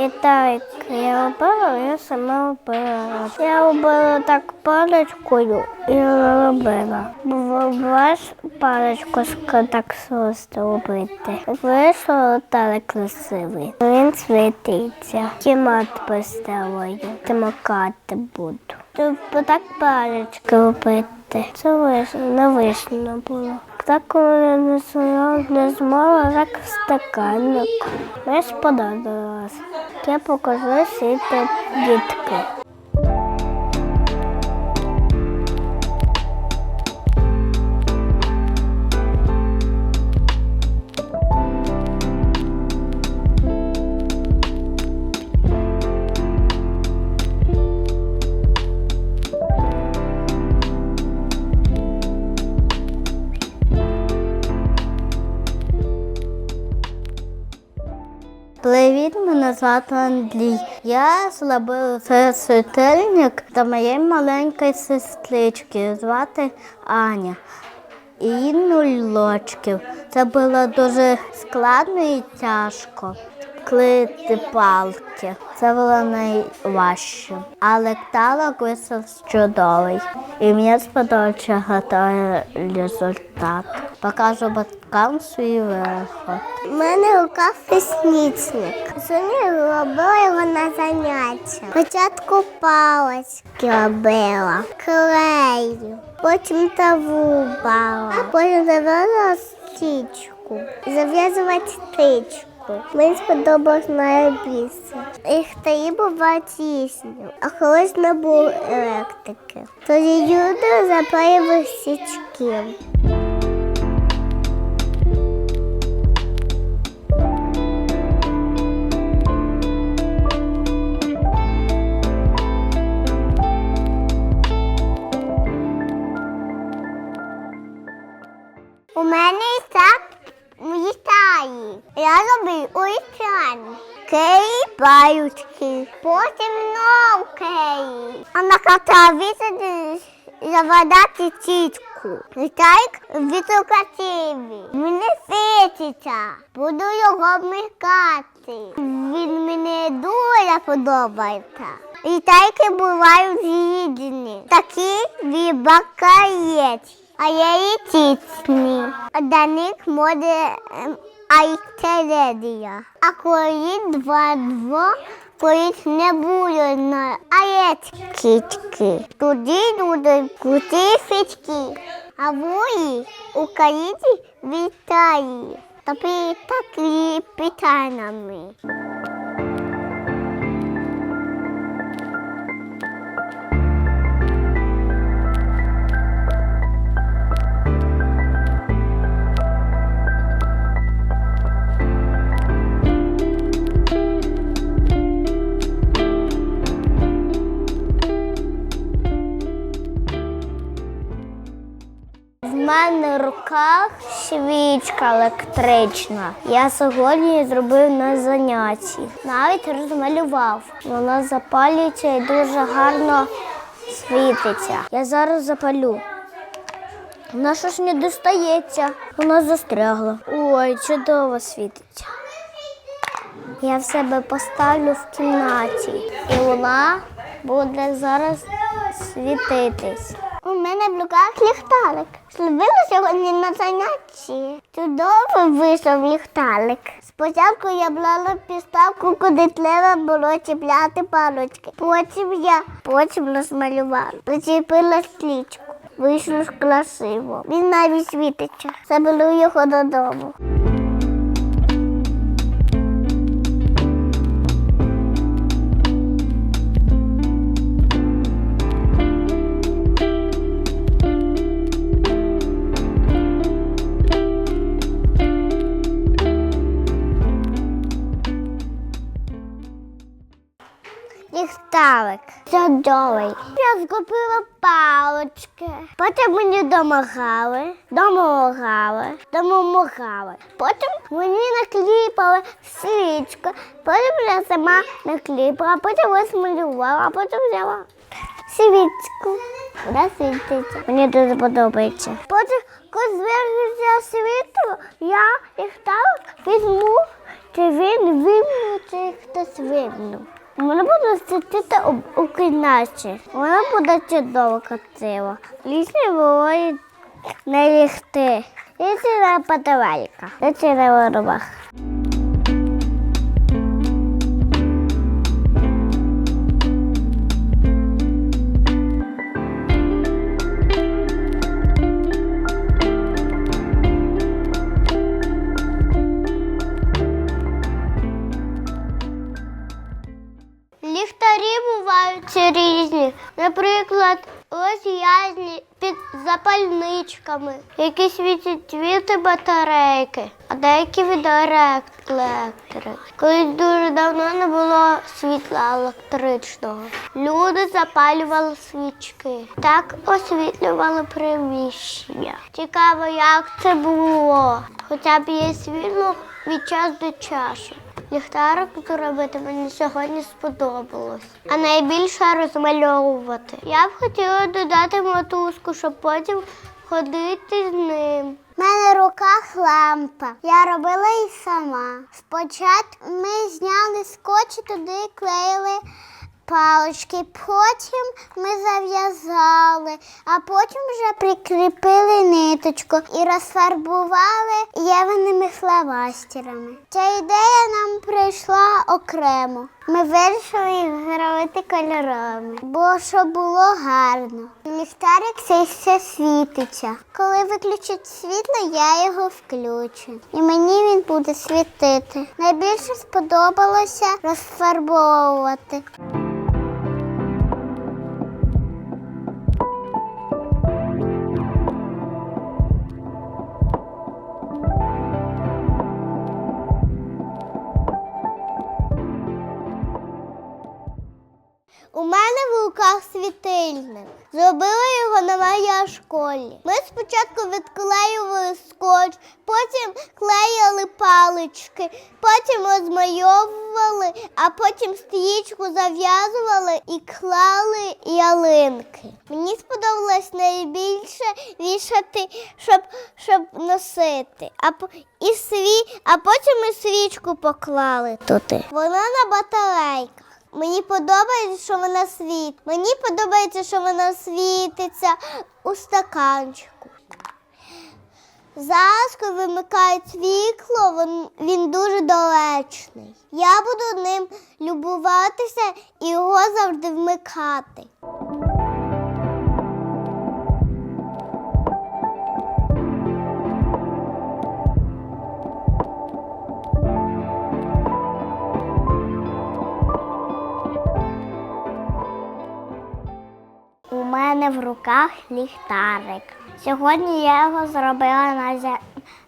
І так я робила, я сама робила. Я робила так паличкою і робила. Буваєш паличку ска- так просто робити. Вийшло так красивий. Він світиться. Кімат поставою. Тимакати буду. Тобто так палички робити. Це вийшло, не було. Так коли не змогла, не змогла, так стаканник. Мені сподобалось. Я покажу всі дітки. Звати Андрій. Я зробив цей світильник до моєї маленької сестрички, звати Аня. І нуль. Це було дуже складно і тяжко. Клеїти палки. Це було найважче. Але талок вийшов чудовий. І мені сподобався готовий результат. Покажу батькам свій виход. У мене в руках пісніцник. Сьогодні робила його на заняття. Спочатку палочки робила, клею, потім таву бала, потім зав'язала стічку, зав'язувати стичку. Мені сподобалось найбільше. Ліхтарі бувають різні, а колись не було електрики. Тоді люди запалювали свічки. Роблю улітяні. Кей паючки. Потім знов кей. А на катаві завадати тітку. Літайк вітрокативі. Мені світиться. Буду його вмикати. Він мені дуже подобається. Літайки бувають різні. Такі вібакають. А я і тісні. А до може ем, айтередія. А коли два-два, коли не буде на аєчки. Туди будуть фічки. А ви українці вітає. Тобі такі питаннями. Свічка електрична. Я сьогодні зробив на занятті. Навіть розмалював. Вона запалюється і дуже гарно світиться. Я зараз запалю. Вона щось не достається. Вона застрягла. Ой, чудово світиться. Я в себе поставлю в кімнаті, і вона буде зараз світитись. У мене в руках ліхтарик. Зробила сьогодні на занятті. Чудово вийшов ліхтарик. Спочатку я брала підставку, куди треба було чіпляти палочки. Потім я потім розмалювала, причепила стрічку. Вийшло красиво. Він навіть світиться. Заберу його додому. Чудовий. Я зробила палочки. Потім мені домагали, домогали, домомогали. Потім мені накліпали свічку. Потім я сама накліпала, потім розмалювала, потім взяла свічку. Вона світиться. Мені дуже подобається. Потім, коли звернеться світло, я ліхтарик візьму Чи він вимнув, чи хтось вимнув. Вона буде сидіти у, кімнаті. Вона буде чудово красива. Лісі виводять не лігти. Лісі на подавайка. Лісі на воробах. Наприклад, роз'язні під запальничками, які світять від батарейки, а деякі від електрики. Колись дуже давно не було світла електричного. Люди запалювали свічки, так освітлювали приміщення. Цікаво, як це було. Хоча б є світло від часу до часу. Ліхтарик зробити мені сьогодні сподобалось. А найбільше розмальовувати. Я б хотіла додати мотузку, щоб потім ходити з ним. У мене в руках лампа. Я робила її сама. Спочатку ми зняли скотч і туди клеїли палички. Потім ми зав'язали, а потім вже прикріпили ниточку і розфарбували євними фломастерами. Ця ідея нам прийшла окремо. Ми вирішили їх зробити кольорами, бо щоб було гарно. Ліхтарик цей все світиться. Коли виключать світло, я його включу. І мені він буде світити. Найбільше сподобалося розфарбовувати. У мене в руках світильник. Зробила його на моїй школі. Ми спочатку відклеювали скотч, потім клеїли палички, потім розмальовували, а потім стрічку зав'язували і клали ялинки. Мені сподобалось найбільше вішати, щоб, щоб носити. А, і сві, а потім і свічку поклали туди. Вона на батарейках. Мені подобається, що вона світ. Мені подобається, що вона світиться у стаканчику. Зараз, коли вимикають світло, він, він дуже далечний. Я буду ним любуватися і його завжди вмикати. В руках ліхтарик. Сьогодні я його зробила на, зя...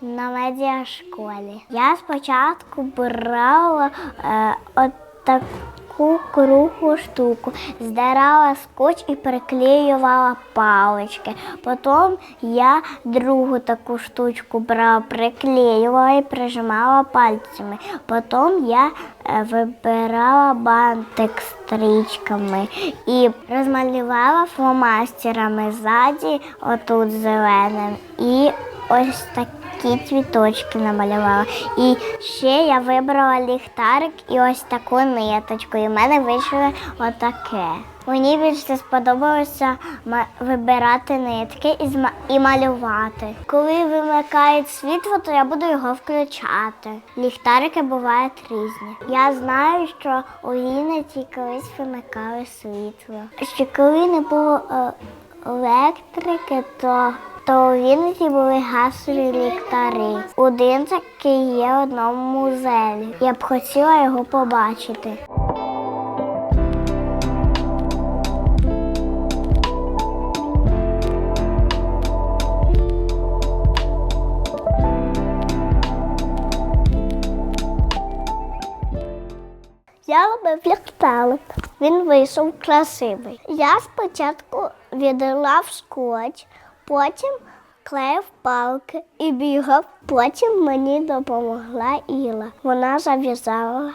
на медіашколі. Я спочатку брала е, от таку круглу штуку, здирала скотч і приклеювала палички. Потім я другу таку штучку брала, приклеювала і прижимала пальцями. Потім я е, вибирала бантик стрічками і розмалювала фломастерами ззаді, отут зеленим, і ось такі цвіточки намалювала. І ще я вибрала ліхтарик і ось таку ниточку. І в мене вийшло отаке. Мені більше сподобалося вибирати нитки і малювати. Коли вимикають світло, то я буду його включати. Ліхтарики бувають різні. Я знаю, що у Вінниці колись вимикали світло. Ще коли не було е, електрики, то, то у Вінниці були газові ліхтари. Один такий є в одному музеї. Я б хотіла його побачити. Я робив ліхтарик. Він вийшов красивий. Я спочатку віддала в скотч, потім клеїв палки і бігав. Потім мені допомогла Іла. Вона зав'язала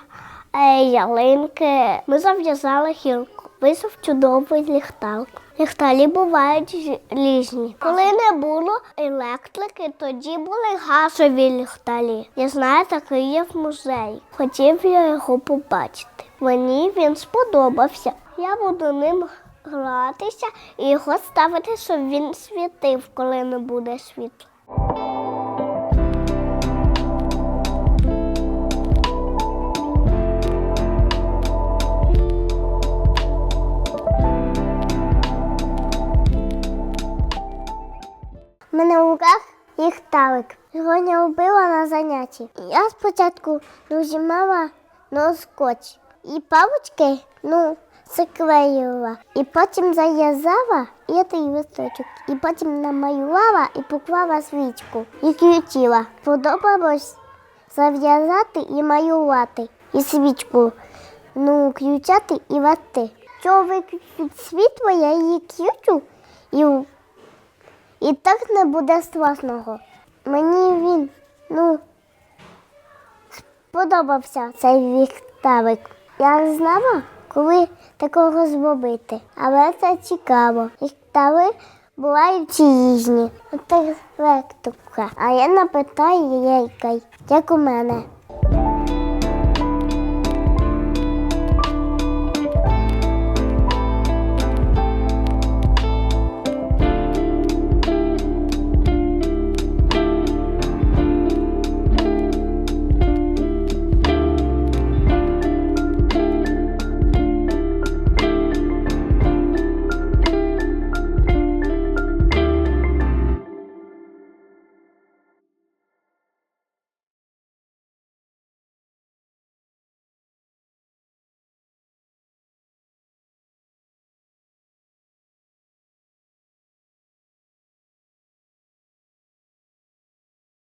е, ялинки. Ми зав'язали гілку. Вийшов чудовий ліхтарик. Ліхтарі бувають різні. Коли не було електрики, тоді були газові ліхтарі. Я знаю, такий є в музеї. Хотів я його побачити. Мені він сподобався. Я буду ним гратися і його ставити, щоб він світив, коли не буде світла. Мене в руках ліхтарик. Його не робила на занятті. Я спочатку розімала на скотч. І палочки, ну, заклеїла. І потім зав'язала і листочок. І потім намалювала і поклала свічку. І крутила. Подобалось зав'язати і малювати. І свічку ну, включати і вати. Що виключить світло, я її кручу і і так не буде страшного. Мені він, ну, сподобався цей ліхтарик. Я знала, коли такого зробити. Але це цікаво. І тали бувають різні. От електрика. А я напитаю яйка, як у мене.